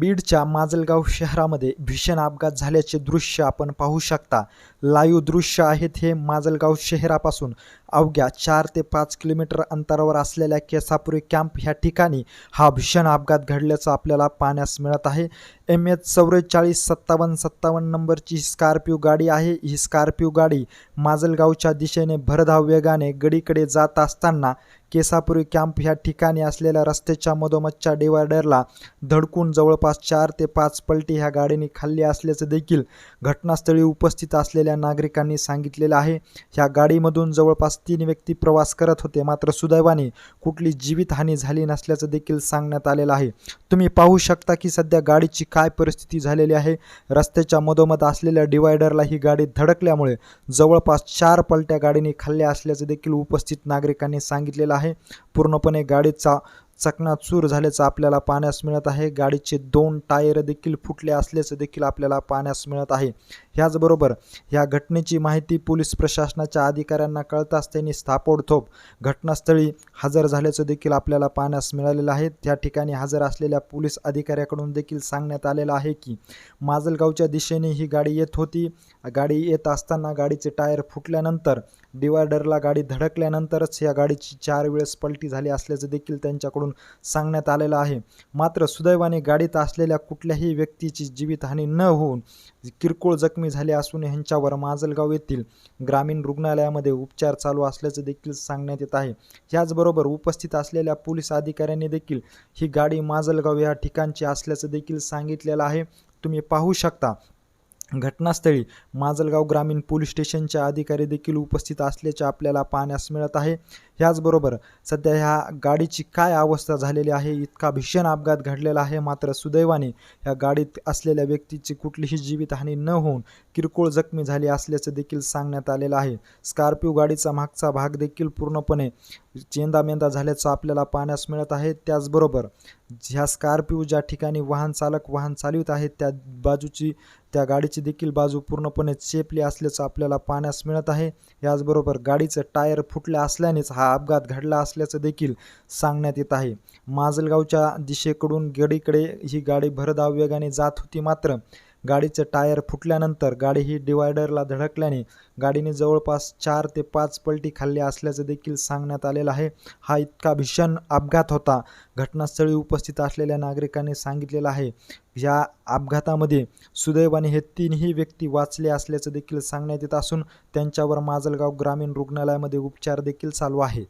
बीडच्या माजलगाव शहरामध्ये भीषण अपघात झाल्याचे दृश्य आपण पाहू शकता. लाईव्ह दृश्य आहेत हे माजलगाव शहरापासून. अवघ्या चार ते पाच किलोमीटर अंतरावर असलेल्या केसापुरी कॅम्प ह्या ठिकाणी हा भीषण अपघात घडल्याचं आपल्याला पाहण्यास मिळत आहे. एम एच चौवेचाळीस सत्तावन्न सत्तावन्न नंबरची स्कॉर्पिओ गाडी आहे. ही स्कॉर्पिओ गाडी माजलगावच्या दिशेने भरधाव वेगाने गडीकडे जात असताना केसापुरी कॅम्प ह्या ठिकाणी असलेल्या रस्त्याच्या मधोमधच्या डिवायडरला धडकून जवळपास चार ते पाच पलटी ह्या गाडीने खाल्ली असल्याचं देखील घटनास्थळी उपस्थित असलेल्या नागरिकांनी सांगितलेलं आहे. ह्या गाडीमधून जवळपास तीन व्यक्ती प्रवास करत होते. मात्र सुदैवाने कुठली जीवितहानी झाली नसल्याचं देखील सांगण्यात आलेलं आहे. तुम्ही पाहू शकता की सध्या गाडीची काय परिस्थिती झालेली आहे. रस्त्याच्या मधोमध असलेल्या डिवायडरला ही गाडी धडकल्यामुळे जवळपास चार पलट्या गाडीने खाल्ल्या असल्याचं देखील उपस्थित नागरिकांनी सांगितलेलं आहे. पूर्णपणे गाडीचा चकनाचूर झाल्याचं आपल्याला पाहण्यास मिळत आहे. गाडीचे दोन टायर देखील फुटले असल्याचं देखील आपल्याला पाहण्यास मिळत आहे. ह्याचबरोबर ह्या घटनेची माहिती पोलीस प्रशासनाच्या अधिकाऱ्यांना कळताच त्यांनी स्थापोडथोप घटनास्थळी हजर झाल्याचं देखील आपल्याला पाहण्यास मिळालेलं आहे. त्या ठिकाणी हजर असलेल्या पोलीस अधिकाऱ्याकडून देखील सांगण्यात आलेलं आहे की माजलगावच्या दिशेने ही गाडी येत होती. गाडी येत असताना गाडीचे टायर फुटल्यानंतर डिवायडरला गाडी धडकल्यानंतरच या गाडीची चार वेळेस पलटी झाली असल्याचं देखील त्यांच्याकडून सांगण्यात आलेलं आहे. मात्र सुदैवाने गाडीत असलेल्या कुठल्याही व्यक्तीची जीवितहानी न होऊन किरकोळ जखमी झाले असून ह्यांच्यावर माजलगाव येथील ग्रामीण रुग्णालयामध्ये उपचार चालू असल्याचं देखील सांगण्यात येत आहे. ह्याचबरोबर उपस्थित असलेल्या पोलीस अधिकाऱ्यांनी देखील ही गाडी माजलगाव या ठिकाणची असल्याचं देखील सांगितलेलं आहे. तुम्ही पाहू शकता घटनास्थळी माजलगाव ग्रामीण पोलीस स्टेशनचे अधिकारी देखील उपस्थित असल्याचे आपल्याला पाहण्यास मिळत आहे. ह्याचबरोबर सध्या ह्या गाडीची काय अवस्था झालेली आहे इतका भीषण अपघात घडलेला आहे मात्र सुदैवाने ह्या गाडीत असलेल्या व्यक्तीची कुठलीही जीवितहानी न होऊन किरकोळ जखमी झाली असल्याचं देखील सांगण्यात आलेलं आहे. स्कॉर्पिओ गाडीचा मागचा भाग देखील पूर्णपणे चेंदामेंदा झाल्याचं आपल्याला पाहण्यास मिळत आहे. त्याचबरोबर ह्या स्कॉर्पिओ ज्या ठिकाणी वाहन चालक वाहन चालवित आहेत त्या बाजूची त्या गाडीची देखील बाजू पूर्णपणे चेपली असल्याचं आपल्याला पाहण्यास मिळत आहे. याचबरोबर गाडीचं टायर फुटलं असल्यानेच हा हा अपघात घडला असल्याचं देखील सांगण्यात येत आहे. माजलगावच्या दिशेकडून गडीकडे ही गाडी भरधाव वेगाने जात होती मात्र गाडीचं टायर फुटल्यानंतर गाडी ही डिवायडरला धडकल्याने गाडीने जवळपास चार ते पाच पलटी खाल्ली असल्याचं देखील सांगण्यात आलेलं आहे. हा इतका भीषण अपघात होता घटनास्थळी उपस्थित असलेल्या नागरिकांनी सांगितलेलं आहे. या अपघातामध्ये सुदैवाने हे तीनही व्यक्ती वाचले असल्याचं देखील सांगण्यात येत असून त्यांच्यावर माजलगाव ग्रामीण रुग्णालयामध्ये उपचार देखील चालू आहे.